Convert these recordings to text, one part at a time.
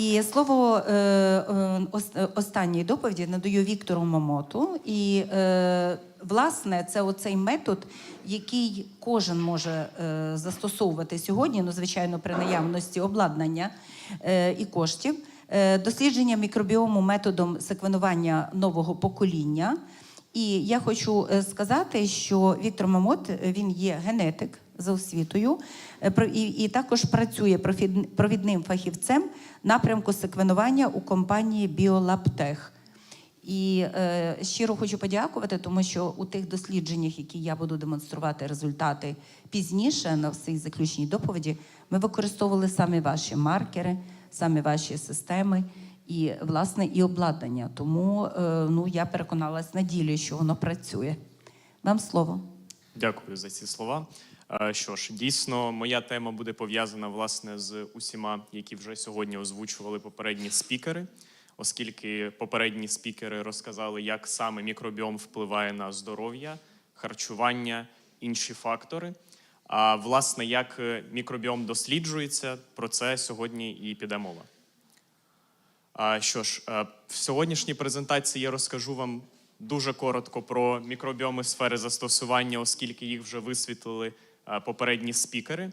І слово е, е, останньої доповіді надаю Віктору Момоту. І е, власне це оцей метод, який кожен може застосовувати сьогодні, ну звичайно, при наявності обладнання і коштів. Дослідження мікробіому методом секвенування нового покоління. І я хочу сказати, що Віктор Мамот він є генетик за освітою е, і, і також працює провідним фахівцем напрямку секвенування у компанії BioLabTech. І е, щиро хочу подякувати, тому що у тих дослідженнях, які я буду демонструвати результати пізніше на всій заключній доповіді, ми використовували саме ваші маркери, саме ваші системи і власне і обладнання. Тому е, ну я переконалась на ділі, що воно працює. Вам слово. Дякую за ці слова. Е, Що ж, дійсно, моя тема буде пов'язана власне з усіма, які вже сьогодні озвучували попередні спікери, оскільки попередні спікери розказали, як саме мікробіом впливає на здоров'я, харчування, інші фактори. А власне, як е, мікробіом досліджується, про це сьогодні і піде мова. Що ж, е, в сьогоднішній презентації я розкажу вам дуже коротко про мікробіоми сфери застосування, оскільки їх вже висвітлили попередні спікери.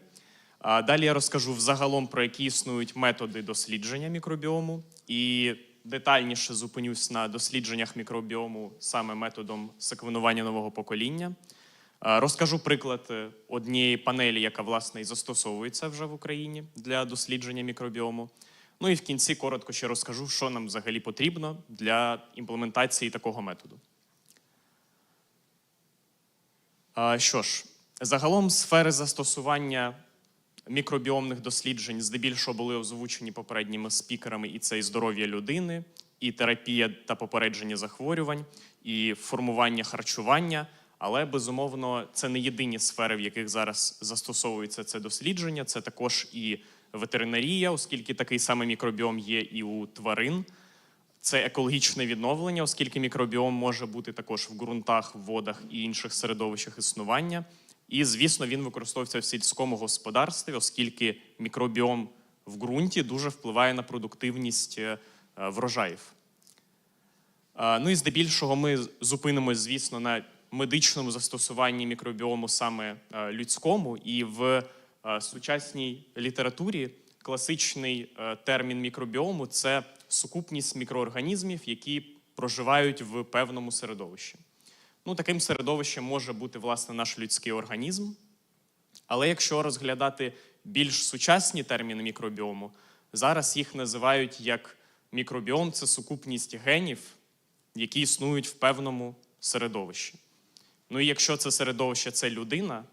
Далі я розкажу взагалом про які існують методи дослідження мікробіому і детальніше зупинюсь на дослідженнях мікробіому саме методом секвенування нового покоління. Е, Розкажу приклад е, однієї панелі, яка власне і застосовується вже в Україні для дослідження мікробіому. Ну і в кінці коротко ще розкажу, що нам взагалі потрібно для імплементації такого методу. Що ж, загалом сфери застосування мікробіомних досліджень здебільшого були озвучені попередніми спікерами, і це і здоров'я людини, і терапія та попередження захворювань, і формування харчування. Але безумовно це не єдині сфери, в яких зараз застосовується це дослідження. Це також і ветеринарія, оскільки такий самий мікробіом є і у тварин. Це екологічне відновлення, оскільки мікробіом може бути також в ґрунтах, водах і інших середовищах існування. І, звісно, він використовується в сільському господарстві, оскільки мікробіом в ґрунті дуже впливає на продуктивність е, е, врожаїв. Е, Ну і здебільшого ми зупинимось, звісно, на медичному застосуванні мікробіому саме людському, і в сучасній літературі класичний термін мікробіому це сукупність мікроорганізмів, які проживають в певному середовищі. Ну, таким середовищем може бути власне наш людський організм. Але якщо розглядати більш сучасні терміни мікробіому, зараз їх називають як мікробіом це сукупність генів, які існують в певному середовищі. Ну і якщо це середовище це людина,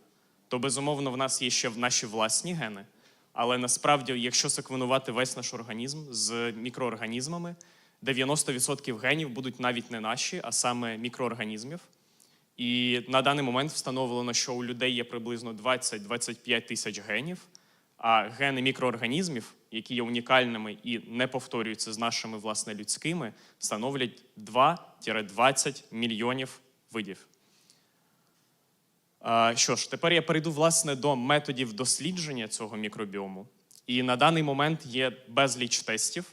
то безумовно в нас є ще наші власні гени. Але насправді, якщо секвенувати весь наш організм з мікроорганізмами, 90% генів будуть навіть не наші, а саме мікроорганізмів. І на даний момент встановлено, що у людей є приблизно 20-25 тисяч генів, а гени мікроорганізмів, які є унікальними і не повторюються з нашими власне людськими, становлять 2-20 мільйонів видів. Що ж, тепер я перейду власне до методів дослідження цього мікробіому. І на даний момент є безліч тестів.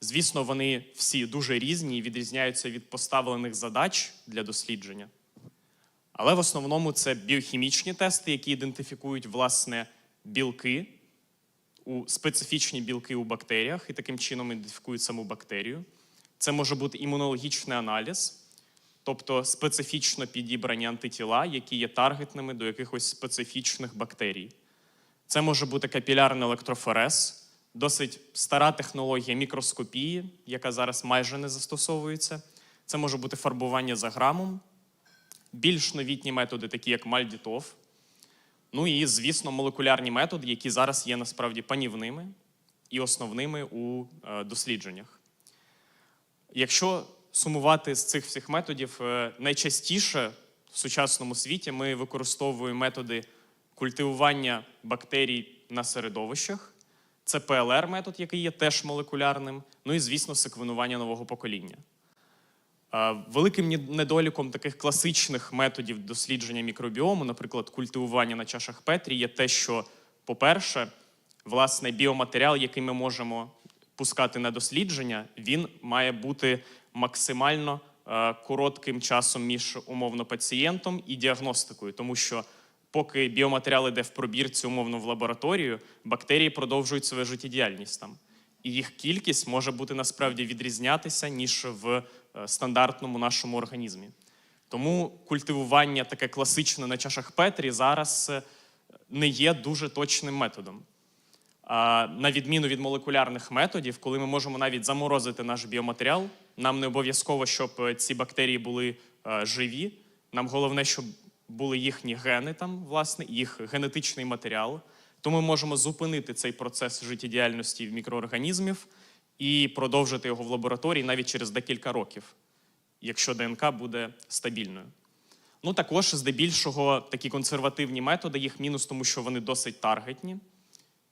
Звісно, вони всі дуже різні і відрізняються від поставлених задач для дослідження. Але в основному це біохімічні тести, які ідентифікують власне білки, у специфічні білки у бактеріях, і таким чином ідентифікують саму бактерію. Це може бути імунологічний аналіз, тобто специфічно підібрані антитіла, які є таргетними до якихось специфічних бактерій. Це може бути капілярний електрофорез, досить стара технологія мікроскопії, яка зараз майже не застосовується. Це може бути фарбування за грамом, більш новітні методи, такі як Мальдітов. Ну і, звісно, молекулярні методи, які зараз є насправді панівними і основними у е, дослідженнях. Якщо сумувати з цих всіх методів, е, найчастіше в сучасному світі ми використовуємо методи культивування бактерій на середовищах. Це ПЛР-метод, який є теж молекулярним, ну і, звісно, секвенування нового покоління. Великим недоліком таких класичних методів дослідження мікробіому, наприклад, культивування на чашах Петрі, є те, що, по-перше, власне, біоматеріал, який ми можемо пускати на дослідження, він має бути максимально е, коротким часом між умовно пацієнтом і діагностикою, тому що поки біоматеріал йде в пробірці умовно в лабораторію, бактерії продовжують свою життєдіяльність там. І їх кількість може бути насправді відрізнятися, ніж в стандартному нашому організмі. Тому культивування таке класичне на чашах Петрі зараз е, не є дуже точним методом. На відміну від молекулярних методів, коли ми можемо навіть заморозити наш біоматеріал, нам не обов'язково, щоб е, ці бактерії були е, живі. Нам головне, щоб були їхні гени там, власне, їх генетичний матеріал. То ми можемо зупинити цей процес життєдіяльності мікроорганізмів і продовжити його в лабораторії навіть через декілька років, якщо ДНК буде стабільною. Ну, також, здебільшого, такі консервативні методи, їх мінус, тому що вони досить таргетні.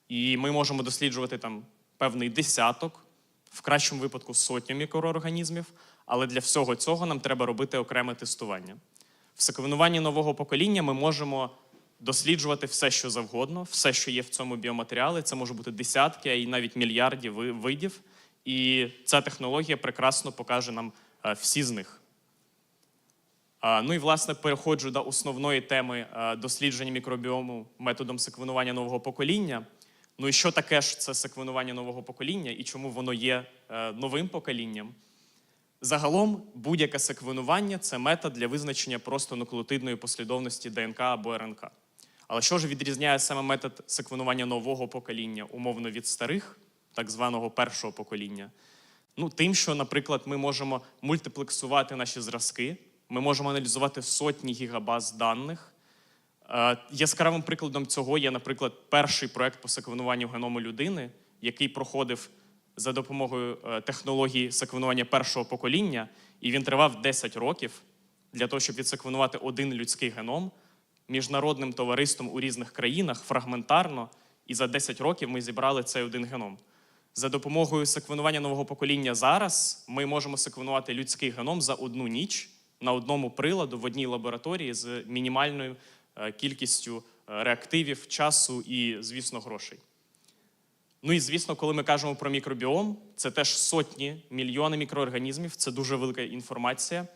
І ми можемо досліджувати там певний десяток, в кращому випадку сотню мікроорганізмів, але для всього цього нам треба робити окреме тестування. В секвенуванні нового покоління ми можемо досліджувати все, що завгодно, все, що є в цьому біоматеріалі. Це може бути десятки, й навіть мільярдів видів. І ця технологія прекрасно покаже нам е, всі з них. Ну і власне переходжу до основної теми е, дослідження мікробіому методом секвенування нового покоління. Ну і що таке ж це секвенування нового покоління і чому воно є е, новим поколінням? Загалом, будь-яке секвенування це метод для визначення просто нуклеотидної послідовності ДНК або РНК. Але що ж відрізняє саме метод секвенування нового покоління, умовно від старих, так званого першого покоління? Ну, тим, що, наприклад, ми можемо мультиплексувати наші зразки, ми можемо аналізувати сотні гігабаз даних. Е, Яскравим прикладом цього є, наприклад, перший проект по секвенуванню геному людини, який проходив за допомогою е, технології секвенування першого покоління, і він тривав 10 років для того, щоб відсеквенувати один людський геном міжнародним товариством у різних країнах фрагментарно, і за 10 років ми зібрали цей один геном. За допомогою секвенування нового покоління зараз ми можемо секвенувати людський геном за одну ніч на одному приладу в одній лабораторії з мінімальною е, кількістю е, реактивів, часу і, звісно, грошей. Ну і звісно, коли ми кажемо про мікробіом, це теж сотні, мільйони мікроорганізмів, це дуже велика інформація,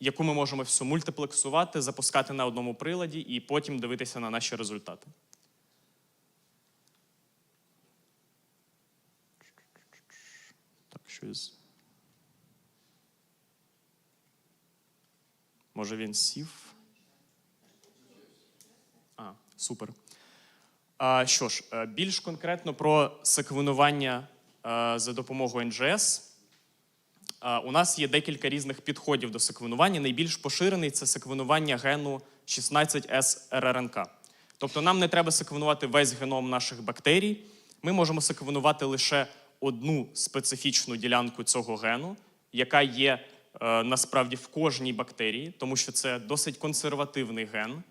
яку ми можемо всю мультиплексувати, запускати на одному приладі і потім дивитися на наші результати. Щось. Може він сів? А, супер. А, що ж, е, більш конкретно про секвенування е, за допомогою NGS. У нас є декілька різних підходів до секвенування. Найбільш поширений це секвенування гену 16S РРНК. Тобто нам не треба секвенувати весь геном наших бактерій. Ми можемо секвенувати лише одну специфічну ділянку цього гену, яка є е, насправді в кожній бактерії, тому що це досить консервативний ген.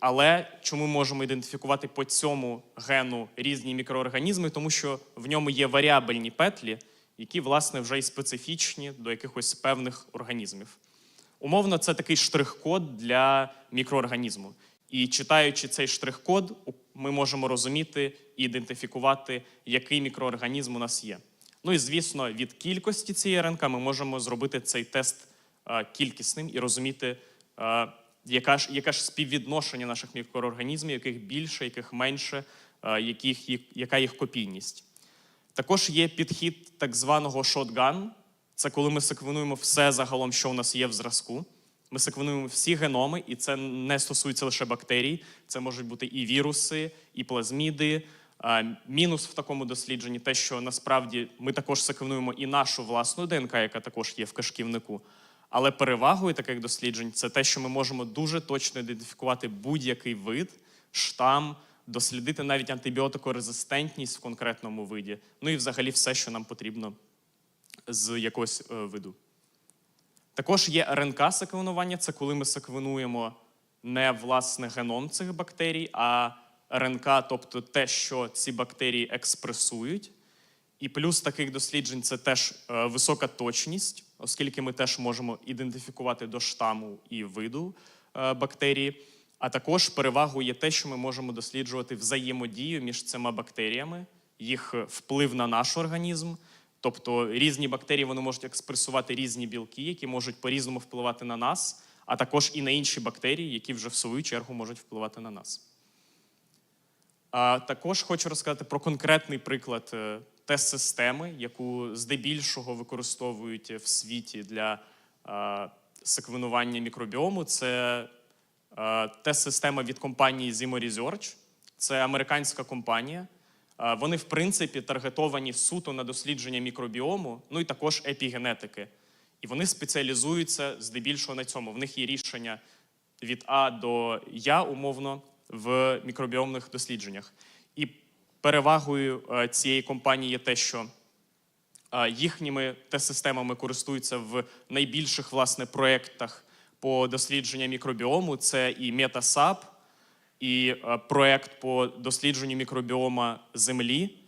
Але чому ми можемо ідентифікувати по цьому гену різні мікроорганізми? Тому що в ньому є варіабельні петлі, які, власне, вже й специфічні до якихось певних організмів. Умовно, це такий штрих-код для мікроорганізму. І читаючи цей штрих-код, ми можемо розуміти і ідентифікувати, який мікроорганізм у нас є. Ну і звісно, від кількості цієї РНК ми можемо зробити цей тест е, кількісним і розуміти, е, яка ж, яке ж співвідношення наших мікроорганізмів, яких більше, яких менше, е, яких, яка їх копійність. Також є підхід так званого шотган. Це коли ми секвенуємо все загалом, що у нас є в зразку. Ми секвенуємо всі геноми, і це не стосується лише бактерій. Це можуть бути і віруси, і плазміди. Мінус в такому дослідженні те, що насправді ми також секвенуємо і нашу власну ДНК, яка також є в кишківнику. Але перевагою таких досліджень це те, що ми можемо дуже точно ідентифікувати будь-який вид, штам, дослідити навіть антибіотикорезистентність в конкретному виді. Ну і взагалі все, що нам потрібно з якогось е, виду. Також є РНК-секвенування, це коли ми секвенуємо не власне геном цих бактерій, а РНК, тобто те, що ці бактерії експресують. І плюс таких досліджень це теж е, висока точність, оскільки ми теж можемо ідентифікувати до штаму і виду е, бактерії. А також перевагою є те, що ми можемо досліджувати взаємодію між цими бактеріями їх вплив на наш організм. Тобто різні бактерії вони можуть експресувати різні білки, які можуть по-різному впливати на нас, а також і на інші бактерії, які вже в свою чергу можуть впливати на нас. А також хочу розказати про конкретний приклад е, тест-системи, яку здебільшого використовують в світі для е, секвенування мікробіому. Це е, тест-система від компанії Zimo Research. Це американська компанія. Вони, в принципі, таргетовані суто на дослідження мікробіому, ну і також епігенетики. І вони спеціалізуються здебільшого на цьому. В них є рішення від А до Я, умовно, в мікробіомних дослідженнях. І перевагою е, цієї компанії є те, що е, їхніми тест-системами користуються в найбільших власне проєктах по дослідженню мікробіому. Це і MetaSAP, і е, проєкт по дослідженню мікробіома Землі.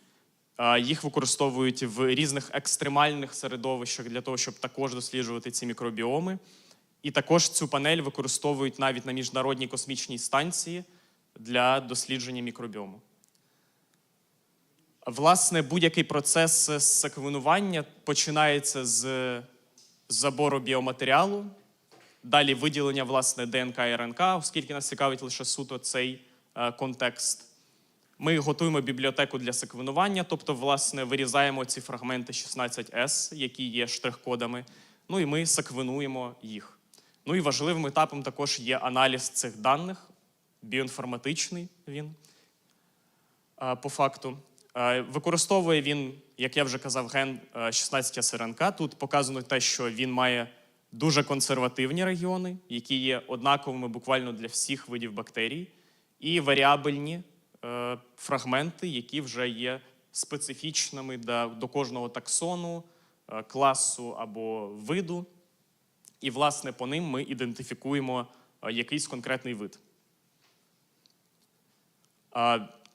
Е, Їх використовують в різних екстремальних середовищах для того, щоб також досліджувати ці мікробіоми. І також цю панель використовують навіть на міжнародній космічній станції для дослідження мікробіому. Власне, будь-який процес секвенування починається з забору біоматеріалу, далі виділення власне ДНК і РНК, оскільки нас цікавить лише суто цей е, контекст. Ми готуємо бібліотеку для секвенування, тобто, власне, вирізаємо ці фрагменти 16S, які є штрих-кодами, ну і ми секвенуємо їх. Ну і важливим етапом також є аналіз цих даних, біоінформатичний він е, по факту. Е, Використовує він, як я вже казав, ген е, 16 СРНК. Тут показано те, що він має дуже консервативні регіони, які є однаковими буквально для всіх видів бактерій, і варіабельні е, фрагменти, які вже є специфічними до, до кожного таксону, е, класу або виду. І, власне, по ним ми ідентифікуємо е, якийсь конкретний вид.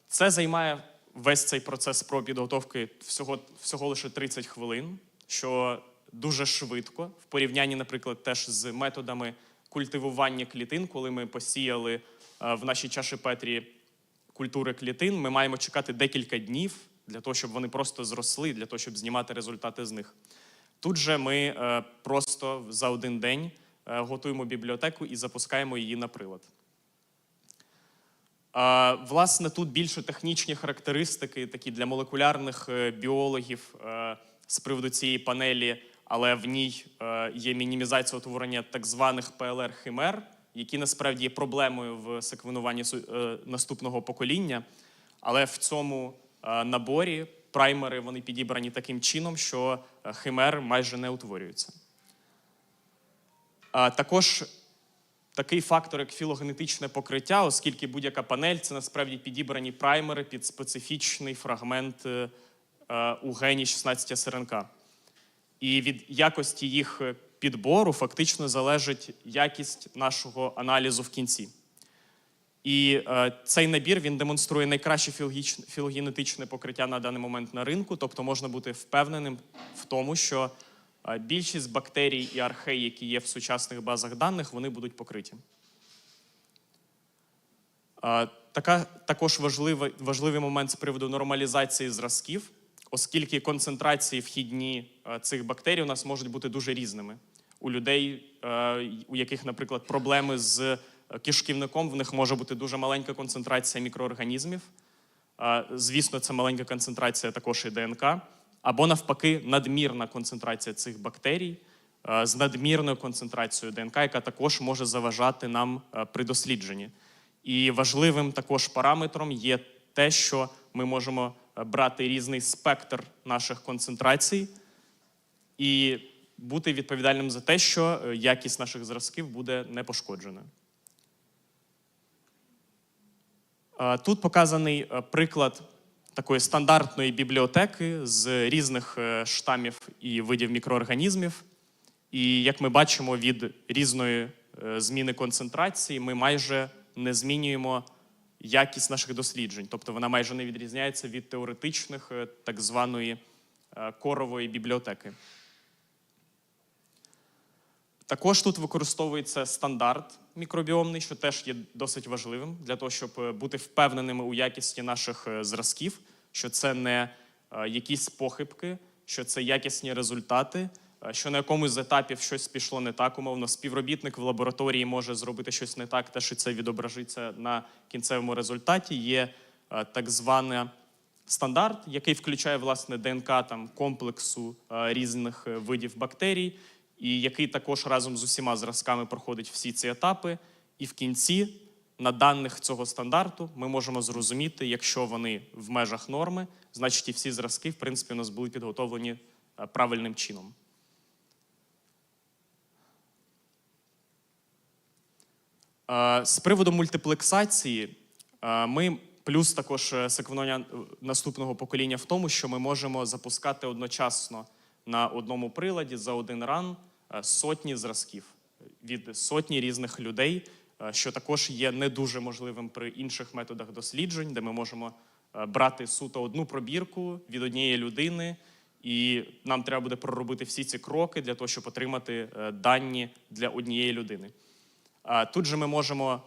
Це займає весь цей процес про підготовки всього, всього лише 30 хвилин, що дуже швидко в порівнянні, наприклад, теж з методами культивування клітин, коли ми посіяли е, в нашій чаші Петрі культури клітин, ми маємо чекати декілька днів для того, щоб вони просто зросли, для того, щоб знімати результати з них. Тут же ми е, просто за один день е, готуємо бібліотеку і запускаємо її на прилад. Власне, тут більше технічні характеристики, такі для молекулярних біологів з приводу цієї панелі, але в ній е, є мінімізація утворення так званих ПЛР-химер, які насправді є проблемою в секвенуванні е, наступного покоління. Але в цьому е, наборі праймери вони підібрані таким чином, що химер майже не утворюються. Також такий фактор, як філогенетичне покриття, оскільки будь-яка панель це насправді підібрані праймери під специфічний фрагмент у гені 16 СРНК. І від якості їх е, підбору фактично залежить якість нашого аналізу в кінці. І е, цей набір він демонструє найкраще філогенетичне покриття на даний момент на ринку, тобто можна бути впевненим в тому, що е, більшість бактерій і архей, які є в сучасних базах даних, вони будуть покриті. Е, Така, також важливий, важливий момент з приводу нормалізації зразків, оскільки концентрації вхідні е, цих бактерій у нас можуть бути дуже різними. У людей, е, у яких, наприклад, проблеми з е, кишківником, в них може бути дуже маленька концентрація мікроорганізмів. Звісно, це маленька концентрація також і ДНК, або навпаки, надмірна концентрація цих бактерій з надмірною концентрацією ДНК, яка також може заважати нам при дослідженні. І важливим також параметром є те, що ми можемо брати різний спектр наших концентрацій і бути відповідальним за те, що е, якість наших зразків буде не пошкоджена. Тут показаний е, приклад такої стандартної бібліотеки з різних е, штамів і видів мікроорганізмів. І як ми бачимо, від різної зміни концентрації ми майже не змінюємо якість наших досліджень. Тобто вона майже не відрізняється від теоретичних е, так званої е, корової бібліотеки. Також тут використовується стандарт мікробіомний, що теж є досить важливим для того, щоб е, бути впевненими у якісті наших зразків. що це не якісь похибки, що це якісні результати, що на якомусь з етапів щось пішло не так, умовно, співробітник в лабораторії може зробити щось не так, те, що це відображиться на кінцевому результаті. Є так звана стандарт, який включає власне ДНК там комплексу різних е, видів бактерій, і який також разом з усіма зразками проходить всі ці етапи. І в кінці, на даних цього стандарту, ми можемо зрозуміти, якщо вони в межах норми, значить і всі зразки, в принципі, у нас були підготовлені правильним чином. З приводу мультиплексації, е, ми плюс також е, секвенування е, наступного покоління в тому, що ми можемо запускати одночасно на одному приладі за один ран е, сотні зразків від сотні різних людей, е, що також є не дуже можливим при інших методах досліджень, де ми можемо е, брати суто одну пробірку від однієї людини, і нам треба буде проробити всі ці кроки для того, щоб отримати е, дані для однієї людини. Тут же ми можемо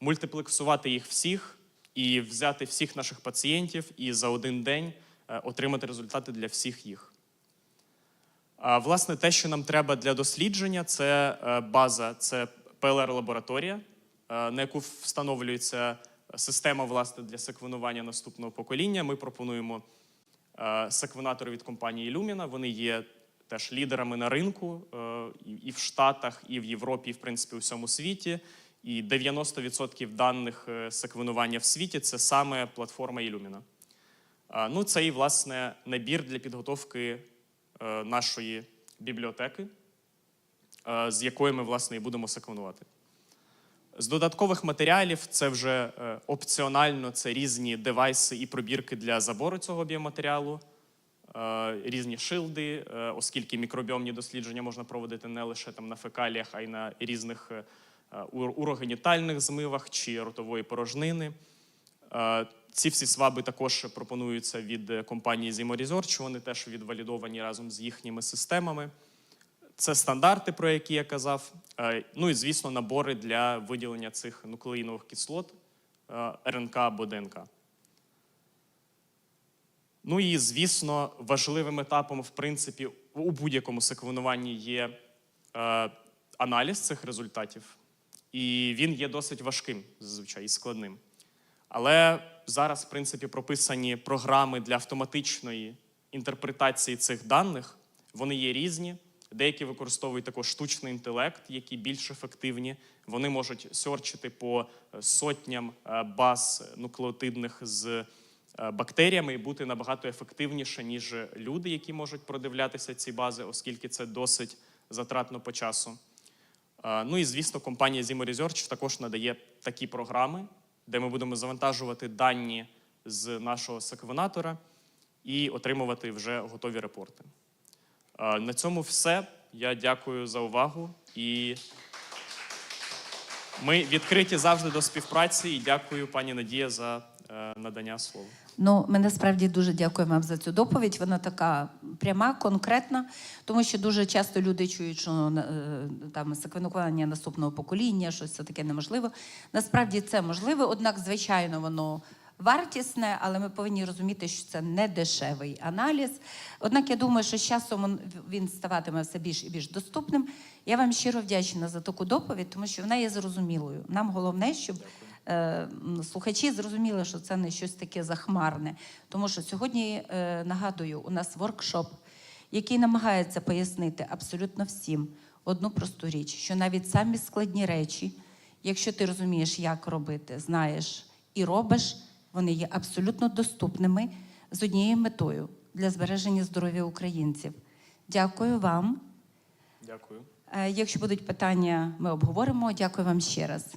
мультиплексувати їх всіх і взяти всіх наших пацієнтів і за один день е, отримати результати для всіх їх. Власне, те, що нам треба для дослідження, це е, база, це ПЛР-лабораторія, е, на яку встановлюється система власне, для секвенування наступного покоління. Ми пропонуємо секвенатори від компанії Illumina. Вони є теж лідерами на ринку е, і- в Штатах, і в Європі, і в принципі у всьому світі. І 90% даних е, секвенування в світі це саме платформа Illumina. Ну, це і власне набір для підготовки е, нашої бібліотеки, з якої ми власне і будемо секвенувати. З додаткових матеріалів це вже опціонально, це різні девайси і пробірки для забору цього біоматеріалу, різні шилди, е, оскільки мікробіомні дослідження можна проводити не лише там на фекаліях, а й на різних е, е, ур- урогенітальних змивах чи ротової порожнини. Е, Ці всі сваби також пропонуються від е, компанії Zimo Research, Вони теж відвалідовані разом з їхніми системами. Це стандарти, про які я казав. Е, Ну і звісно, набори для виділення цих нуклеїнових кислот е, РНК або ДНК. Ну і звісно, важливим етапом, в принципі, у будь-якому секвенуванні є е, аналіз цих результатів, і він є досить важким зазвичай і складним. Але зараз, в принципі, прописані програми для автоматичної інтерпретації цих даних. Вони є різні. Деякі використовують також штучний інтелект, які більш ефективні. Вони можуть сьорчити по е, сотням е, баз нуклеотидних з бактеріями і бути набагато ефективніше, ніж люди, які можуть продивлятися ці бази, оскільки це досить затратно по часу. Е, Ну і звісно, компанія Zimo Research також надає такі програми, де ми будемо завантажувати дані з нашого секвенатора і отримувати вже готові репорти. Е, На цьому все. Я дякую за увагу і ми відкриті завжди до співпраці. І дякую, пані Надія, за е, надання слова. Ну, ми насправді дуже дякуємо вам за цю доповідь. Вона така пряма, конкретна, тому що дуже часто люди чують, що е, там секвенування наступного покоління, щось це таке неможливо. Насправді це можливо, однак, звичайно, воно вартісне, але ми повинні розуміти, що це не дешевий аналіз. Однак я думаю, що з часом він- ставатиме все більш і більш доступним. Я вам щиро вдячна за таку доповідь, тому що вона є зрозумілою. Нам головне, щоб е, слухачі зрозуміли, що це не щось таке захмарне. Тому що сьогодні е, нагадую, у нас воркшоп, який намагається пояснити абсолютно всім одну просту річ, що навіть самі складні речі, якщо ти розумієш, як робити, знаєш і робиш, вони є абсолютно доступними з однією метою для збереження здоров'я українців. Дякую вам. Дякую. Е, Якщо будуть питання, ми обговоримо. Дякую вам ще раз.